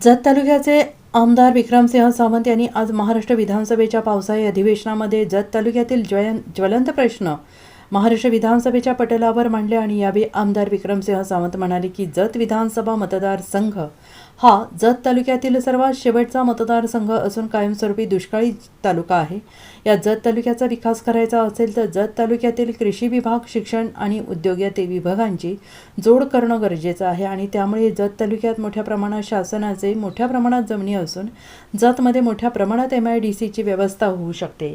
जत तालुक्याचे आमदार विक्रमसिंह सावंत यांनी आज महाराष्ट्र विधानसभेच्या पावसाळी अधिवेशनामध्ये जत तालुक्यातील ज्वयन ज्वलंत प्रश्न महाराष्ट्र विधानसभेच्या पटलावर मांडले आणि यावेळी आमदार विक्रमसिंह सावंत म्हणाले की जत विधानसभा मतदारसंघ हा जत तालुक्यातील सर्वात शेवटचा मतदारसंघ असून कायमस्वरूपी दुष्काळी तालुका आहे. या जत तालुक्याचा विकास करायचा असेल तर जत तालुक्यातील कृषी विभाग शिक्षण आणि उद्योग या ते विभागांची जोड करणं गरजेचं आहे आणि त्यामुळे जत तालुक्यात मोठ्या प्रमाणात शासनाचे मोठ्या प्रमाणात जमिनी असून जतमध्ये मोठ्या प्रमाणात एम आय डी सीची व्यवस्था होऊ शकते.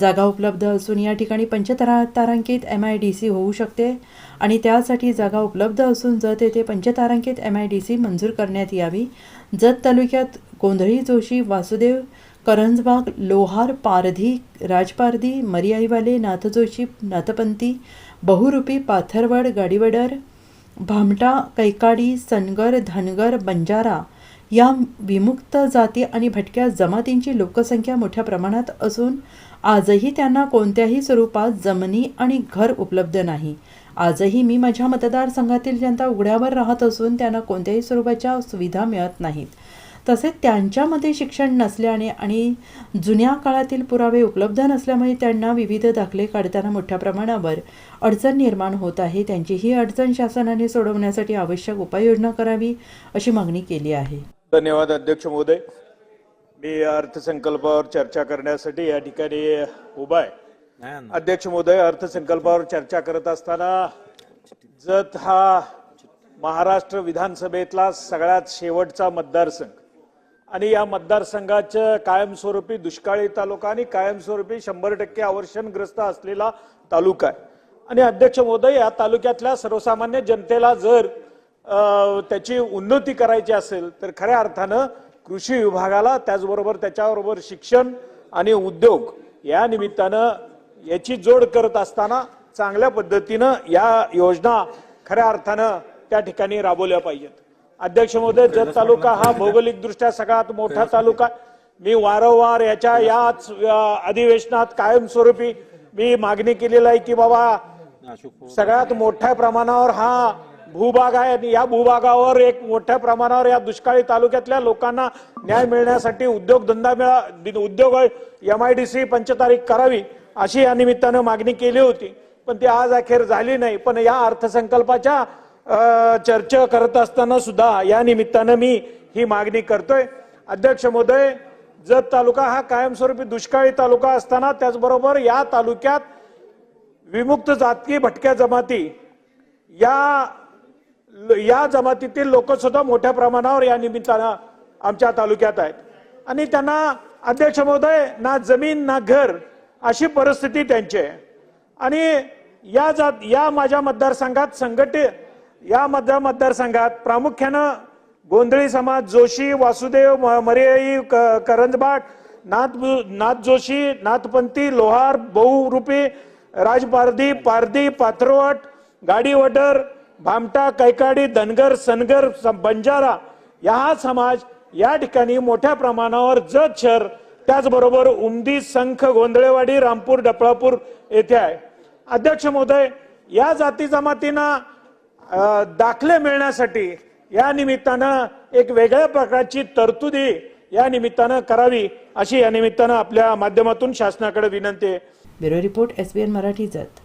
जागा उपलब्ध असून या ठिकाणी पंचतारा तारांकित एम आय डी सी होऊ शकते. आणि त्यासाठी जागा उपलब्ध असून जत येथे पंचतारांकित एम आय डी सी मंजूर करण्यात यावी. जत तालुक्यात गोंधळी जोशी वासुदेव करंजबाग लोहार पारधी राजपारधी मरियाईवाले नाथजोशी नाथपंथी बहुरूपी पाथरवड गाडीवडर भामटा कैकाडी सनगर धनगर बंजारा या विमुक्त जाती आणि भटक्या जमातींची लोकसंख्या मोठ्या प्रमाणात असून आजही त्यांना कोणत्याही स्वरूपात जमिनी आणि घर उपलब्ध नाही. आजही मी माझ्या मतदारसंघातील जनता उघड्यावर राहत असून त्यांना कोणत्याही स्वरूपाच्या सुविधा मिळत नाहीत. तसेच त्यांच्यामध्ये शिक्षण नसल्याने आणि जुन्या काळातील पुरावे उपलब्ध नसल्यामुळे त्यांना विविध दाखले काढताना मोठ्या प्रमाणावर अडचण निर्माण होत आहे. त्यांची ही अडचण शासनाने सोडवण्यासाठी आवश्यक उपाययोजना करावी अशी मागणी केली आहे. धन्यवाद अध्यक्ष महोदय. मी अर्थसंकल्पावर चर्चा करण्यासाठी या ठिकाणी उभा आहे. अध्यक्ष महोदय अर्थसंकल्पावर चर्चा करत असताना जत हा महाराष्ट्र विधानसभेतला सगळ्यात शेवटचा मतदारसंघ. आणि या मतदारसंघाचं कायमस्वरूपी दुष्काळी तालुका आणि कायमस्वरूपी शंभर टक्के अवर्षणग्रस्त असलेला तालुका आहे. आणि अध्यक्ष महोदय या तालुक्यातल्या सर्वसामान्य जनतेला जर त्याची उन्नती करायची असेल तर खऱ्या अर्थानं कृषी विभागाला त्याचबरोबर त्याच्याबरोबर शिक्षण आणि उद्योग या निमित्तानं याची जोड करत असताना चांगल्या पद्धतीनं या योजना खऱ्या अर्थानं त्या ठिकाणी राबवल्या पाहिजेत. अध्यक्ष महोदय जत तालुका हा भौगोलिक दृष्ट्या सगळ्यात मोठा तालुका. मी वारंवार याच्या याच अधिवेशनात कायमस्वरूपी मी मागणी केलेली आहे की बाबा सगळ्यात मोठ्या प्रमाणावर हा भूभाग आहे आणि या भूभागावर एक मोठ्या प्रमाणावर या दुष्काळी तालुक्यातल्या लोकांना न्याय मिळण्यासाठी उद्योगधंदा मिळा उद्योग एम आय डी सी पंचतारीख करावी. अशी या निमित्तानं मागणी केली होती. पण ती आज अखेर झाली नाही. पण या अर्थसंकल्पाच्या चर्चा करत असताना सुद्धा या निमित्तानं मी ही मागणी करतोय. अध्यक्ष महोदय जत तालुका हा कायमस्वरूपी दुष्काळी तालुका असताना त्याचबरोबर या तालुक्यात विमुक्त जाती भटक्या जमाती या या जमातीतील लोक सुद्धा मोठ्या प्रमाणावर या निमित्तानं आमच्या तालुक्यात आहेत. आणि त्यांना अध्यक्ष महोदय ना जमीन ना घर अशी परिस्थिती त्यांची आहे. आणि या जात या माझ्या मतदारसंघात संघटित या मतदार मतदारसंघात प्रामुख्यानं गोंधळी समाज जोशी वासुदेव म- मरियाई क- करंजबाट नाथ नाथ जोशी नाथपंथी लोहार बहुरूपी राजपारधी पारधी पाथरवट गाडीवटर भामटा कैकाडी धनगर सनगर स- बंजारा या हा समाज या ठिकाणी मोठ्या प्रमाणावर जत शहर त्याचबरोबर उमदी संख गोंधळेवाडी रामपूर डपळापूर येथे आहे. अध्यक्ष महोदय या जाती जमातींना दाखले मिळण्यासाठी या निमित्तानं एक वेगळ्या प्रकारची तरतुदी या निमित्तानं करावी अशी या निमित्तानं आपल्या माध्यमातून शासनाकडे विनंती आहे. Bureau report S B N Marathi जात.